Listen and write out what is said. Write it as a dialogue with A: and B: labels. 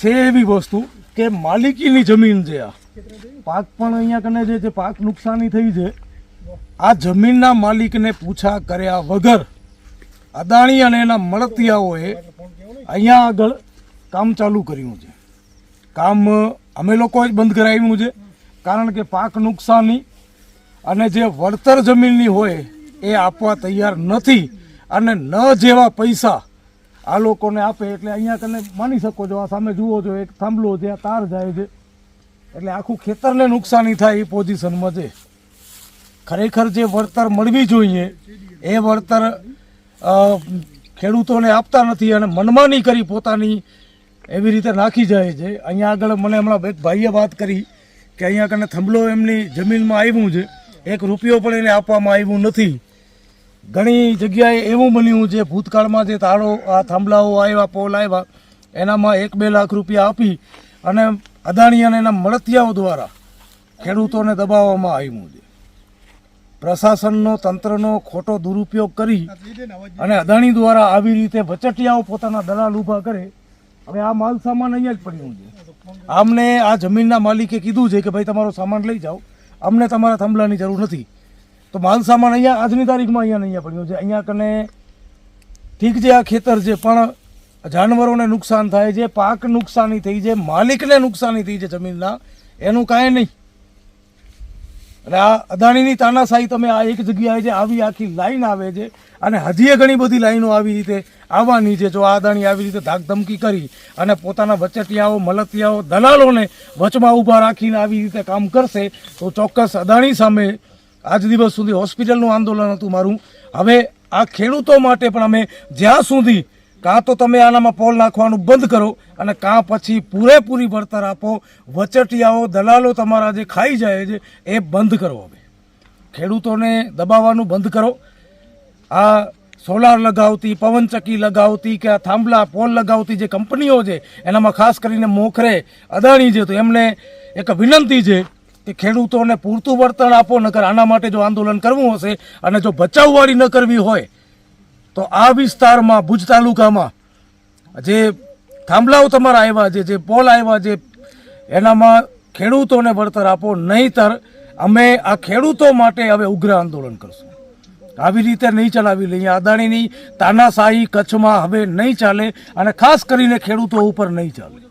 A: છે એવી વસ્તુ કે માલિકીની જમીન છે આ. પાક પણ અહીંયા કને જે છે, પાક નુકસાની થઈ છે. આ જમીનના માલિકને પૂછા કર્યા વગર અદાણી અને એના મળતિયાઓએ અહીંયા આગળ કામ ચાલુ કર્યું છે. કામ અમે લોકોએ જ બંધ કરાવ્યું છે, કારણ કે પાક નુકસાની અને જે વળતર જમીનની હોય એ આપવા તૈયાર નથી અને ન જેવા પૈસા આ લોકોને આપે એટલે અહીંયા કને માની શકો છો, આ સામે જુઓ છો, એક થાંભલો છે, આ તાર જાય છે. એટલે આખું ખેતરને નુકસાની થાય એ પોઝિશનમાં છે. ખરેખર જે વળતર મળવી જોઈએ, એ વળતર ખેડૂતોને આપતા નથી અને મનમાની કરી પોતાની એવી રીતે નાખી જાય છે. અહીંયા આગળ મને હમણાં એક ભાઈએ વાત કરી કે અહીંયા કને થંભલો એમની જમીનમાં આવ્યું છે. એક રૂપિયો પણ એને આપવામાં આવ્યું નથી. ઘણી જગ્યાએ એવું બન્યું છે, ભૂતકાળમાં જે તાળો, આ થાંભલાઓ આવ્યા, પોલ આવ્યા, એનામાં એક બે લાખ રૂપિયા આપી અને અદાણી અને એના મળતિયાઓ દ્વારા ખેડૂતોને દબાવવામાં આવ્યું છે. પ્રશાસનનો, તંત્રનો ખોટો દુરુપયોગ કરી અને અદાણી દ્વારા આવી રીતે વચટિયાઓ પોતાના દલાલ ઊભા કરે, હવે આ માલ સામાન અહીંયા જ પડ્યું છે. આમને આ જમીનના માલિકે કીધું છે કે, ભાઈ, તમારો સામાન લઈ જાઓ. અમને તમારા થાંભલાની જરૂર નથી. તો માલ સામાન અહીંયા આજની તારીખમાં અહીંયા નહીં પડ્યું છે. અહીંયા કને ઠીક છે, આ ખેતર છે, પણ જાનવરોને નુકસાન થાય છે, પાક નુકસાની થઈ છે, માલિકને નુકસાની થઈ છે જમીનના. એનું કાંઈ નહીં. અને આ અદાણીની તાનાશાહી તમે આ એક જગ્યાએ જે આવી આખી લાઈન આવે છે, અને હજીએ ઘણી બધી લાઈનો આવી રીતે આવવાની છે. જો આ અદાણી આવી રીતે ધાકધમકી કરી અને પોતાના વચટિયાઓ, મલતિયાઓ, દલાલોને વચમાં ઊભા રાખીને આવી રીતે કામ કરશે, તો ચોક્કસ અદાણી સામે આજ દિવસ સુધી હોસ્પિટલનું આંદોલન હતું મારું. હવે આ ખેડૂતો માટે પણ અમે જ્યાં સુધી કાં તો તમે આનામાં પોલ નાખવાનું બંધ કરો અને કાં પછી પૂરેપૂરી વળતર આપો, વચટિયાઓ, દલાલો તમારા જે ખાઈ જાય છે, એ બંધ કરો હવે. ખેડૂતોને દબાવવાનું બંધ કરો. આ સોલાર લગાવતી પવનચક્કી લગાવતી કે આ થાંભલા, પોલ લગાવતી જે કંપનીઓ છે, એનામાં ખાસ કરીને મોખરે, અદાણી છે, તો એમને એક વિનંતી છે કે ખેડૂતોને પૂરતું વળતર આપો, નકર આના માટે જો આંદોલન કરવું હશે અને જો બચાવવાળી ન કરવી હોય, તો આ વિસ્તારમાં ભુજ તાલુકામાં જે થાંભલાઓ તમારા આવ્યા છે, જે પોલ આવ્યા છે, એનામાં ખેડૂતોને વળતર આપો, નહીતર અમે આ ખેડૂતો માટે હવે ઉગ્ર આંદોલન કરશું. આવી રીતે નહીં ચલાવી લઈએ. અદાણીની તાનાશાહી કચ્છમાં હવે નહીં ચાલે અને ખાસ કરીને ખેડૂતો ઉપર નહીં ચાલે.